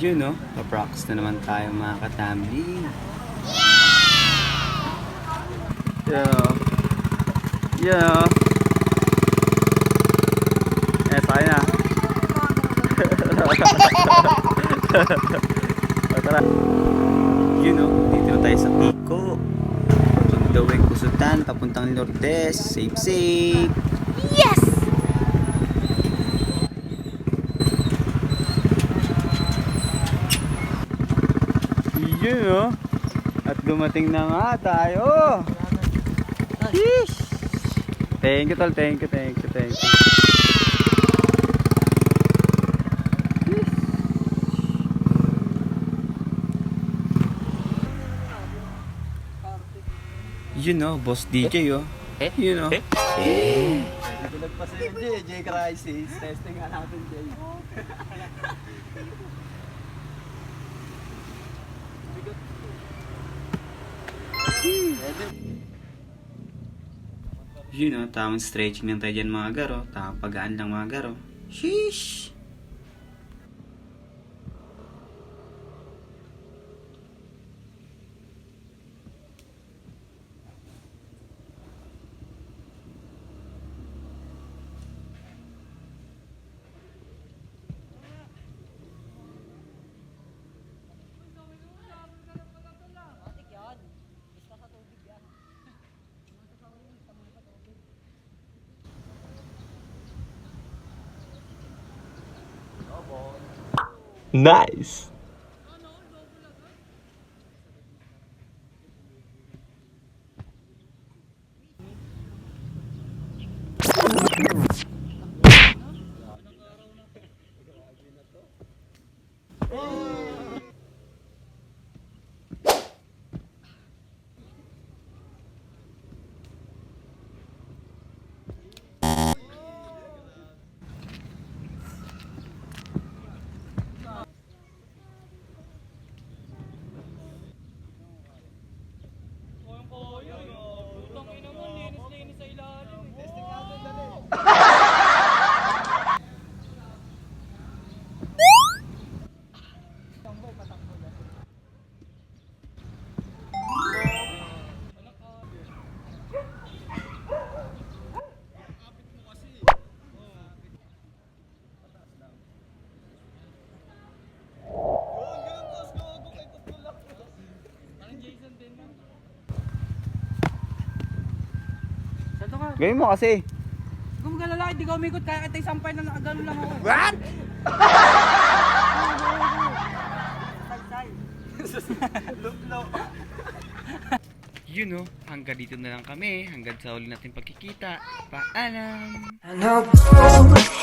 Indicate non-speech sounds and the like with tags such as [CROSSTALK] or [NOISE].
Yun no, papractice na naman tayo mga katamli. Yeah. Yeah. Eh, tayo na. [LAUGHS] o, tara. Yun no, dito na tayo sa Pico. Way kusutan, papuntang Lourdes. Safe, safe. Yun no. At dumating na nga tayo. Sheesh. Thank you tol, thank you, thank you, thank you. Yun no, boss DJ oh. Eh? Yun no. Eh? Nagpa si J, J Crisis. Testing nga natin, J. [LAUGHS] Yun know, tamang stretching lang tayo dyan mga garo. Tamang pagaan lang mga garo. Sheesh! Nice. Oh. Gawin mo kasi. Kung magalala, hindi ka umikot, kaya kita isampay na nakagano lang ako. What? [LAUGHS] Yun know, hanggang dito na lang kami. Hanggang sa uli natin pagkikita. Paalam! I